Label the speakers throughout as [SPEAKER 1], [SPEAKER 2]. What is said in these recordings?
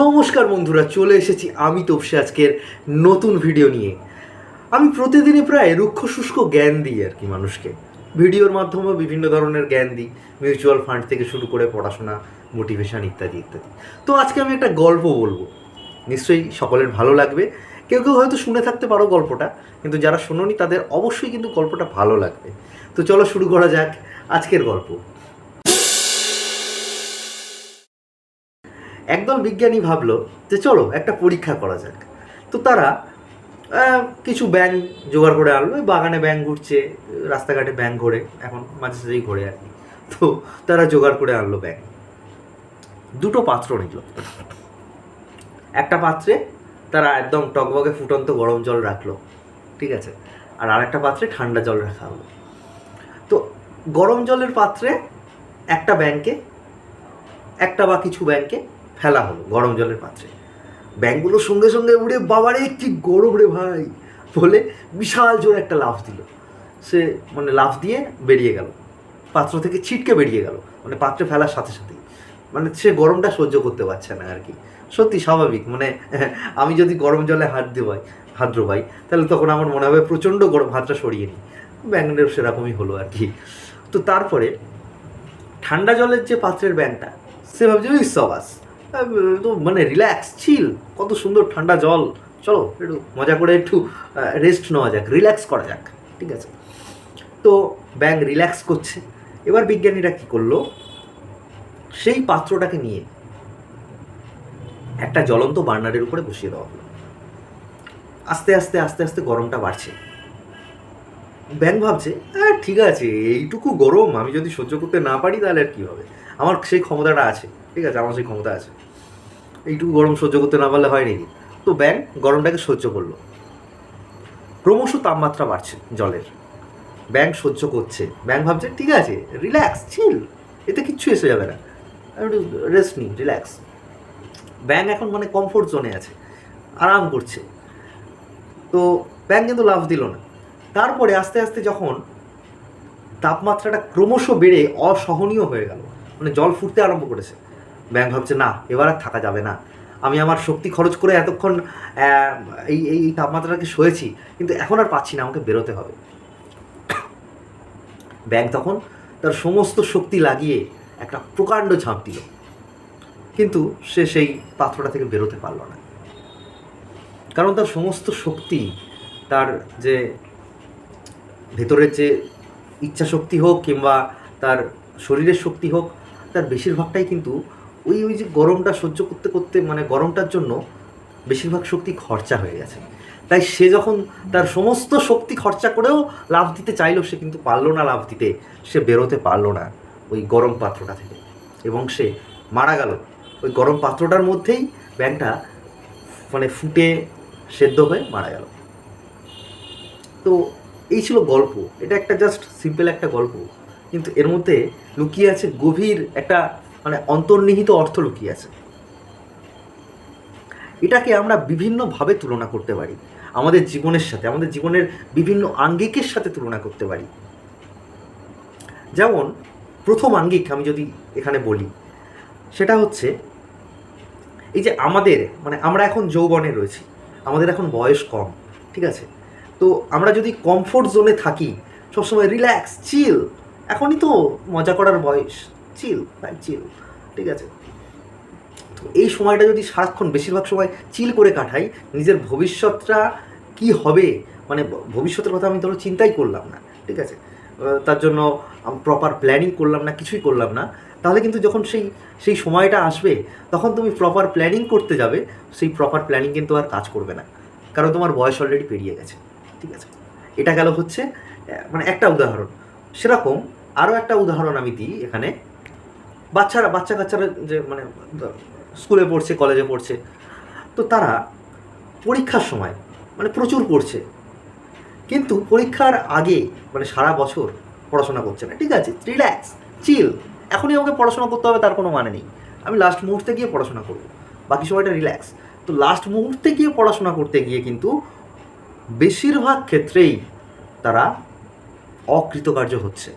[SPEAKER 1] নমস্কার বন্ধুরা, চলে এসেছি আমি তোপসে আজকের নতুন ভিডিও নিয়ে। আমি প্রতিদিনই প্রায় রুক্ষ শুষ্ক জ্ঞান দিই আর কি মানুষকে। ভিডিওর মাধ্যমে বিভিন্ন ধরনের জ্ঞান দিই মিউচুয়াল ফান্ড থেকে শুরু করে পড়াশোনা মোটিভেশন ইত্যাদি ইত্যাদি। তো আজকে আমি একটা গল্প বলব। নিশ্চয়ই সকলের ভালো লাগবে। কেউ কেউ হয়তো শুনে থাকতে পারো গল্পটা, কিন্তু যারা শোনোনি তাদের অবশ্যই কিন্তু গল্পটা ভালো লাগবে। তো চলো শুরু করা যাক আজকের গল্প। একদল বিজ্ঞানী ভাবলো যে চলো একটা পরীক্ষা করা যাক। তো তারা কিছু ব্যাং জোগাড় করে আনলো বাগানে ব্যাং ঘুরছে, রাস্তাঘাটে ব্যাং ঘোরে, এখন মাঝে সাঝেই ঘোরে আর কি। তো তারা জোগাড় করে আনলো ব্যাং দুটো পাত্র নিল। একটা পাত্রে তারা একদম টকবগে ফুটন্ত গরম জল রাখল, ঠিক আছে? আর আরেকটা পাত্রে ঠান্ডা জল রাখা হলো। তো গরম জলের পাত্রে একটা ব্যাংকে একটা বা কিছু ব্যাংকে ফেলা হলো, গরম জলের পাত্রে। ব্যাংকগুলো সঙ্গে সঙ্গে উড়ে, বাবারে, কি গরম রে ভাই! বলে বিশাল জোরে একটা লাফ দিল। সে মানে লাফ দিয়ে বেরিয়ে গেল। পাত্র থেকে ছিটকে বেরিয়ে গেল। মানে পাত্রে ফেলার সাথে সাথেই। মানে সে গরমটা সহ্য করতে পারছে না আর কি। সত্যি স্বাভাবিক। মানে আমি যদি গরম জলে হাত দেওয়াই হাত ডোবাই তাহলে তখন আমার মনে হবে প্রচণ্ড গরম, হাতটা সরিয়ে নিই। ব্যাঙ্গের সেরকমই হলো আর কি। তো তারপরে ঠান্ডা জলের যে পাত্রের ব্যাঙটা সে ভাবছে ওই সবাস। তো মানে রিল্যাক্স চিল কত সুন্দর ঠান্ডা জল। চলো, একটু মজা করে একটু রেস্ট নেওয়া যাক রিল্যাক্স করা যাক, ঠিক আছে? তো ব্যাংক রিল্যাক্স করছে। এবার বিজ্ঞানীরা কি করল? সেই পাত্রটাকে নিয়ে একটা জ্বলন্ত বার্নারের উপরে বসিয়ে দেওয়া হলো। আস্তে আস্তে আস্তে আস্তে গরমটা বাড়ছে। ব্যাংক ভাবছে হ্যাঁ ঠিক আছে, এইটুকু গরম, আমি যদি সহ্য করতে না পারি তাহলে আর কী হবে? আমার সেই ক্ষমতাটা আছে। ঠিক আছে, আমার সেই ক্ষমতা আছে। এইটুকু গরম সহ্য করতে না পারলে হয় নাকি তো ব্যাং গরমটাকে সহ্য করল। ক্রমশ তাপমাত্রা বাড়ছে জলের। ব্যাং সহ্য করছে। ব্যাংক ভাবছে, ঠিক আছে রিল্যাক্স চিল এতে কিচ্ছু এসে যাবে না। আমি একটু রেস্ট নিই রিল্যাক্স ব্যাং এখন মানে কমফোর্ট জোনে আছে। আরাম করছে। তো ব্যাং কিন্তু লাভ দিল না। তারপরে আস্তে আস্তে যখন তাপমাত্রাটা ক্রমশ বেড়ে অসহনীয় হয়ে গেল মানে জল ফুটতে আরম্ভ করেছে ব্যাংক ভাবছে, না, এবার আর থাকা যাবে না। আমি আমার শক্তি খরচ করে এতক্ষণ এই এই তাপমাত্রাটাকে সয়েছি, কিন্তু এখন আর পাচ্ছি না, আমাকে বেরোতে হবে। ব্যাংক তখন তার সমস্ত শক্তি লাগিয়ে একটা প্রকাণ্ড ঝাঁপ দিল। কিন্তু সে সেই পাত্রটা থেকে বেরোতে পারল না। কারণ তার সমস্ত শক্তি, তার যে ভেতরের যে ইচ্ছা শক্তি হোক কিংবা তার শরীরের শক্তি হোক, তার বেশিরভাগটাই কিন্তু ওই ওই যে গরমটা সহ্য করতে করতে মানে গরমটার জন্য বেশিরভাগ শক্তি খরচা হয়ে গেছে। তাই সে যখন তার সমস্ত শক্তি খরচা করেও লাভ দিতে চাইলো, সে কিন্তু পারল না লাভ দিতে। সে বেরোতে পারল না ওই গরম পাত্রটা থেকে। এবং সে মারা গেল। ওই গরম পাত্রটার মধ্যেই ব্যাংকটা মানে ফুটে সেদ্ধ হয়ে মারা গেল। তো এই ছিল গল্প। এটা একটা জাস্ট সিম্পল একটা গল্প। কিন্তু এর মধ্যে লুকিয়ে আছে গভীর একটা মানে অন্তর্নিহিত অর্থ লুকিয়ে আছে। এটাকে আমরা বিভিন্নভাবে তুলনা করতে পারি। আমাদের জীবনের সাথে, আমাদের জীবনের বিভিন্ন আঙ্গিকের সাথে তুলনা করতে পারি। যেমন, প্রথম আঙ্গিক আমি যদি এখানে বলি, সেটা হচ্ছে এই যে আমাদের মানে আমরা এখন যৌবনে রয়েছি, আমাদের এখন বয়স কম, ঠিক আছে? তো আমরা যদি কমফোর্ট জোনে থাকি, সবসময় রিল্যাক্স চিল এখনই তো মজা করার বয়স। চিল ভাই চিল ঠিক আছে? তো এই সময়টা যদি সারাক্ষণ বেশিরভাগ সময় চিল করে কাটাই, নিজের ভবিষ্যৎটা কি হবে? মানে ভবিষ্যতের কথা আমি ধরো চিন্তাই করলাম না, ঠিক আছে? তার জন্য প্রপার প্ল্যানিং করলাম না, কিছুই করলাম না। তাহলে কিন্তু যখন সেই সেই সময়টা আসবে, তখন তুমি প্রপার প্ল্যানিং করতে যাবে, সেই প্রপার প্ল্যানিং কিন্তু আর কাজ করবে না। কারণ তোমার বয়স অলরেডি পেরিয়ে গেছে, ঠিক আছে? এটা গেল হচ্ছে মানে একটা উদাহরণ। সেরকম আরও একটা উদাহরণ আমি দিই এখানে। বাচ্চারা, বাচ্চা কাচ্চারা যে মানে স্কুলে পড়ছে, কলেজে পড়ছে, তো তারা পরীক্ষার সময় মানে প্রচুর পড়ছে। কিন্তু পরীক্ষার আগে মানে সারা বছর পড়াশোনা করছে না। ঠিক আছে রিল্যাক্স চিল এখনই আমাকে পড়াশোনা করতে হবে, তার কোনো মানে নেই। আমি লাস্ট মুহূর্তে গিয়ে পড়াশোনা করব। বাকি সময়টা রিল্যাক্স তো লাস্ট মুহূর্তে গিয়ে পড়াশোনা করতে গিয়ে কিন্তু বেশিরভাগ ক্ষেত্রেই তারা অকৃতকার্য হচ্ছে।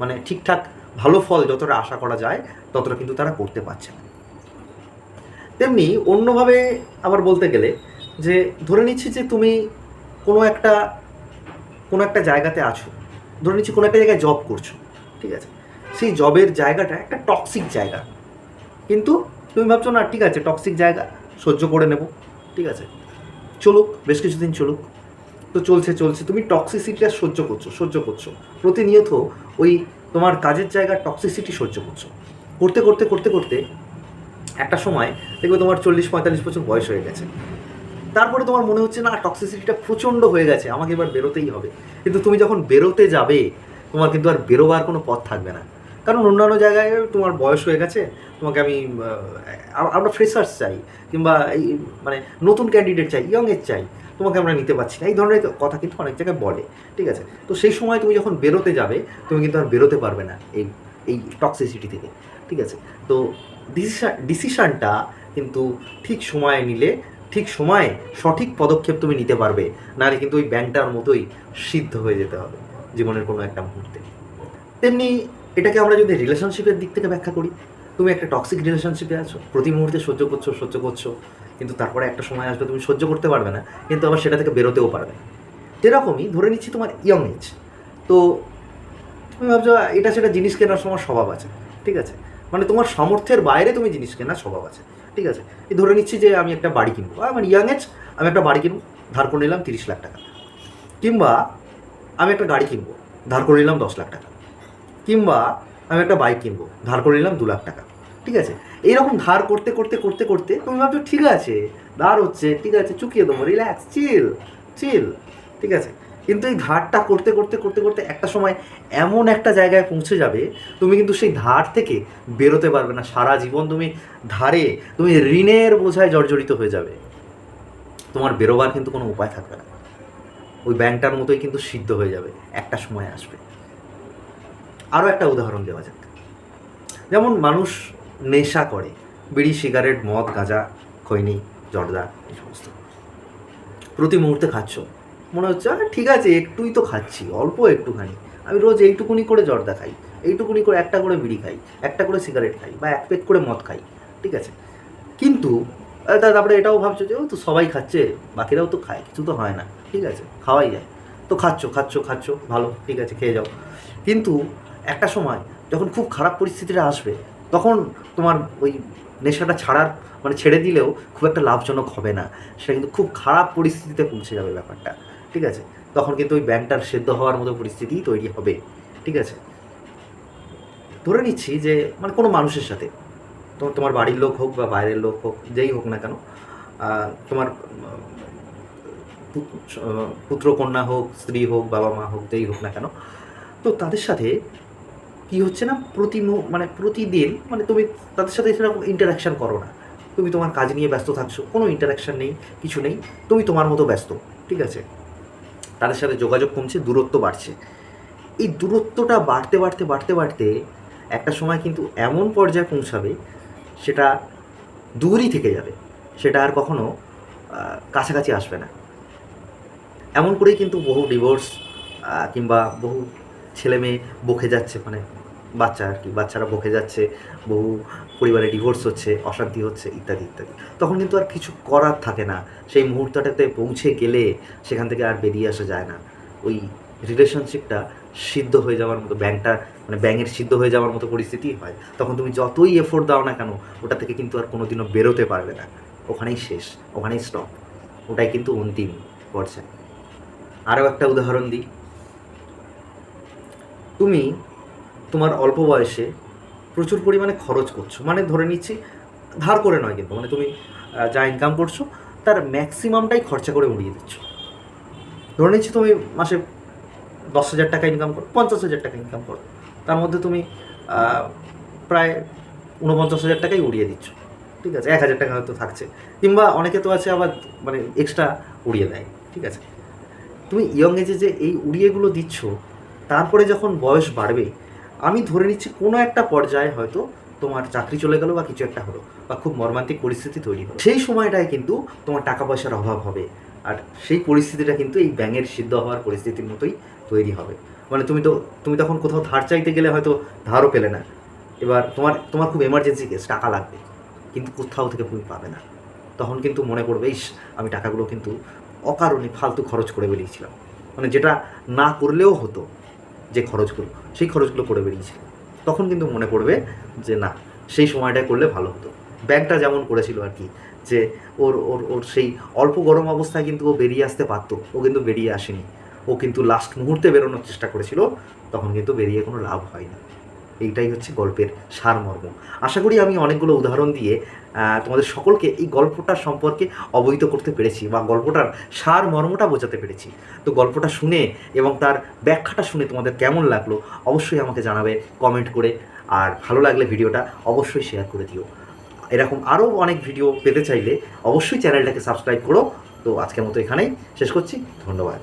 [SPEAKER 1] মানে ঠিকঠাক ভালো ফল যতটা আশা করা যায়, ততটা কিন্তু তারা করতে পারছে না। তেমনি অন্যভাবে আবার বলতে গেলে যে, ধরে নিচ্ছি যে তুমি কোনো একটা কোনো একটা জায়গাতে আছো, ধরে নিচ্ছি কোনো একটা জায়গায় জব করছ, ঠিক আছে? সেই জবের জায়গাটা একটা টক্সিক জায়গা। কিন্তু তুমি ভাবছ, না, ঠিক আছে টক্সিক জায়গা, সহ্য করে নেব, ঠিক আছে? চলুক, বেশ কিছুদিন চলুক। তো চলছে চলছে, তুমি টক্সিসিটিটা সহ্য করছ সহ্য করছ। প্রতিনিয়ত ওই তোমার কাজের জায়গার টক্সিসিটি সহ্য করছ। করতে করতে করতে করতে একটা সময় দেখবে তোমার চল্লিশ, পঁয়তাল্লিশ বছর বয়স হয়ে গেছে। তারপরে তোমার মনে হচ্ছে, না টক্সিসিটিটা প্রচণ্ড হয়ে গেছে, আমাকে এবার বেরোতেই হবে। কিন্তু তুমি যখন বেরোতে যাবে, তোমার কিন্তু আর বেরোবার কোনো পথ থাকবে না। কারণ অন্যান্য জায়গায় তোমার বয়স হয়ে গেছে, তোমাকে আমি আমরা ফ্রেশার্স চাই, কিংবা এই মানে নতুন ক্যান্ডিডেট চাই ইয়ং এজ চাই। তোমাকে আমরা নিতে পারছি না। এই ধরনের কথা কিন্তু অনেক জায়গায় বলে, ঠিক আছে? তো সেই সময় তুমি যখন বেরোতে যাবে, তুমি কিন্তু আর বেরোতে পারবে না এই এই টক্সিসিটি থেকে, ঠিক আছে? তো ডিসিশন ডিসিশানটা কিন্তু ঠিক সময়ে নিলে, ঠিক সময়ে সঠিক পদক্ষেপ তুমি নিতে পারবে। নাহলে কিন্তু ওই ব্যাংকটার মতোই সিদ্ধ হয়ে যেতে হবে জীবনের কোনো একটা মুহূর্তে। তেমনি এটাকে আমরা যদি রিলেশনশিপের দিক থেকে ব্যাখ্যা করি, তুমি একটা টক্সিক রিলেশনশিপে আছো, প্রতি মুহূর্তে সহ্য করছ সহ্য করছ কিন্তু তারপরে একটা সময় আসবে তুমি সহ্য করতে পারবে না, কিন্তু আবার সেটা থেকে বেরোতেও পারবে। না যেরকমই ধরে নিচ্ছি তোমার ইয়ং এজ তো তুমি ভাবছ এটা সেটা জিনিস কেনার সময় স্বভাব আছে। ঠিক আছে? মানে তোমার সামর্থ্যের বাইরে তুমি জিনিস কেনার স্বভাব আছে। ঠিক আছে? এই ধরে নিচ্ছি যে আমি একটা বাড়ি কিনবো। আমার ইয়াং এজ আমি একটা বাড়ি কিনবো, ধার করে নিলাম তিরিশ লাখ টাকা। কিংবা আমি একটা গাড়ি কিনবো, ধার করে নিলাম দশ লাখ টাকা। কিংবা আমি একটা বাইক কিনবো, ধার করে নিলাম দু লাখ টাকা। ঠিক আছে? এইরকম ধার করতে করতে করতে করতে তুমি ভাবছ, ঠিক আছে, ধার হচ্ছে, ঠিক আছে, চুকিয়ে দেবো রিল্যাক্স চিল চিল ঠিক আছে? কিন্তু এই ধারটা করতে করতে করতে করতে একটা সময় এমন একটা জায়গায় পৌঁছে যাবে, তুমি কিন্তু সেই ধার থেকে বেরোতে পারবে না। সারা জীবন তুমি ধারে, তুমি ঋণের বোঝায় জর্জরিত হয়ে যাবে। তোমার বেরোবার কিন্তু কোনো উপায় থাকবে না। ওই ব্যাংকটার মতোই কিন্তু সিদ্ধ হয়ে যাবে, একটা সময় আসবে। আরও একটা উদাহরণ দেওয়া যাক। যেমন মানুষ নেশা করে। বিড়ি, সিগারেট, মদ, গাঁজা, খৈনি, জর্দা এই সমস্ত। প্রতি মুহূর্তে খাচ্ছ। মনে হচ্ছে, আরে, ঠিক আছে, একটুই তো খাচ্ছি, অল্প একটুখানি। আমি রোজ এইটুকুনি করে জর্দা খাই, এইটুকুনি করে একটা করে বিড়ি খাই, একটা করে সিগারেট খাই বা এক পেক করে মদ খাই, ঠিক আছে? কিন্তু তারপরে এটাও ভাবছ যে, ও তো সবাই খাচ্ছে, বাকিরাও তো খায়, কিছু তো হয় না, ঠিক আছে, খাওয়াই যায়। তো খাচ্ছ খাচ্ছ খাচ্ছ, ভালো, ঠিক আছে, খেয়ে যাও। কিন্তু একটা সময় যখন খুব খারাপ পরিস্থিতিটা আসবে তখন তোমার ওই নেশাটা ছাড়ার মানে ছেড়ে দিলেও খুব একটা লাভজনক হবে না। সেটা কিন্তু খুব খারাপ পরিস্থিতিতে পৌঁছে যাবে ব্যাপারটা, ঠিক আছে? তখন কিন্তু ওই ব্যাংকটার সেদ্ধ হওয়ার মতো পরিস্থিতিই তৈরি হবে, ঠিক আছে? ধরে নিচ্ছি যে মানে কোনো মানুষের সাথে তোমার তোমার বাড়ির লোক হোক বা বাইরের লোক হোক, যেই হোক না কেন তোমার পুত্র, কন্যা হোক, স্ত্রী হোক, বাবা মা হোক, যেই হোক না কেন, তো তাদের সাথে কি হচ্ছে না প্রতি মানে প্রতিদিন মানে তুমি তাদের সাথে সেরকম ইন্টারাকশান করো না। তুমি তোমার কাজ নিয়ে ব্যস্ত থাকছো, কোনো ইন্টারাকশান নেই, কিছু নেই, তুমি তোমার মতো ব্যস্ত, ঠিক আছে? তাদের সাথে যোগাযোগ কমছে, দূরত্ব বাড়ছে। এই দূরত্বটা বাড়তে বাড়তে বাড়তে বাড়তে একটা সময় কিন্তু এমন পর্যায়ে পৌঁছাবে, সেটা দূরই থেকে যাবে, সেটা আর কখনো কাছাকাছি আসবে না। এমন করেই কিন্তু বহু ডিভোর্স কিংবা বহু ছেলে মেয়ে বকে যাচ্ছে মানে বাচ্চা আর কি। বাচ্চারা বকে যাচ্ছে বহু পরিবারে ডিভোর্স হচ্ছে, অশান্তি হচ্ছে, ইত্যাদি ইত্যাদি। তখন কিন্তু আর কিছু করার থাকে না। সেই মুহূর্তটাতে পৌঁছে গেলে সেখান থেকে আর বেরিয়ে আসা যায় না। ওই রিলেশনশিপটা সিদ্ধ হয়ে যাওয়ার মতো, ব্যাংকটা মানে ব্যাঙের সিদ্ধ হয়ে যাওয়ার মতো পরিস্থিতি হয়। তখন তুমি যতই এফোর্ট দাও না কেন, ওটা থেকে কিন্তু আর কোনোদিনও বেরোতে পারবে না। ওখানেই শেষ, ওখানেই স্টপ ওটাই কিন্তু অন্তিম পর্যায়ে। আরও একটা উদাহরণ দিই। তুমি তোমার অল্প বয়সে প্রচুর পরিমাণে খরচ করছ। মানে ধরে নিচ্ছি, ধার করে নয় কিন্তু মানে তুমি যা ইনকাম করছ, তার ম্যাক্সিমামটাই খরচা করে উড়িয়ে দিচ্ছ। ধরে নিচ্ছি তুমি মাসে দশ হাজার টাকা ইনকাম করো, পঞ্চাশ হাজার টাকা ইনকাম করো। তার মধ্যে তুমি প্রায় উনপঞ্চাশ হাজার টাকাই উড়িয়ে দিচ্ছ। ঠিক আছে, এক হাজার টাকা হয়তো থাকছে। কিংবা অনেকে তো আছে আবার মানে এক্সট্রা উড়িয়ে দেয়। ঠিক আছে। তুমি ইয়ং এজে যে এই উড়িয়েগুলো দিচ্ছ, তারপরে যখন বয়স বাড়বে আমি ধরে নিচ্ছি কোনো একটা পর্যায়ে হয়তো তোমার চাকরি চলে গেলো বা কিছু একটা হলো বা খুব মর্মান্তিক পরিস্থিতি তৈরি হলো। সেই সময়টায় কিন্তু তোমার টাকা পয়সার অভাব হবে আর সেই পরিস্থিতিটা কিন্তু এই ব্যাঙের সিদ্ধ হওয়ার পরিস্থিতির মতোই তৈরি হবে। মানে তুমি তো, তুমি তখন কোথাও ধার চাইতে গেলে হয়তো ধারও পেলে না। এবার তোমার তোমার খুব এমার্জেন্সি কেস টাকা লাগবে, কিন্তু কোথাও থেকে তুমি পাবে না। তখন কিন্তু মনে পড়বে, ইস, আমি টাকাগুলো কিন্তু অকারণে ফালতু খরচ করে বেরিয়েছিলাম। মানে যেটা না করলেও হতো যে খরচগুলো, সেই খরচগুলো করে বেরিয়েছিল। তখন কিন্তু মনে পড়বে যে, না, সেই সময়টায় করলে ভালো হতো। ব্যাগটা যেমন করেছিল আর কি, যে ওর ওর ওর সেই অল্প গরম অবস্থায় কিন্তু ও বেরিয়ে আসতে পারতো, ও কিন্তু বেরিয়ে আসেনি। ও কিন্তু লাস্ট মুহূর্তে বেরোনোর চেষ্টা করেছিল, তখন কিন্তু বেরিয়ে কোনো লাভ হয়নি। এইটাই হচ্ছে গল্পের সারমর্ম। আশা করি আমি অনেকগুলো উদাহরণ দিয়ে তোমাদের সকলকে এই গল্পটার সম্পর্কে অবহিত করতে পেরেছি বা গল্পটার সার মর্মটা বোঝাতে পেরেছি। তো গল্পটা শুনে এবং তার ব্যাখ্যাটা শুনে তোমাদের কেমন লাগল অবশ্যই আমাকে জানাবে কমেন্ট করে। আর ভালো লাগলে ভিডিওটা অবশ্যই শেয়ার করে দিও। এরকম আরও অনেক ভিডিও পেতে চাইলে অবশ্যই চ্যানেলটাকে সাবস্ক্রাইব করো। তো আজকের মতো এখানেই শেষ করছি। ধন্যবাদ।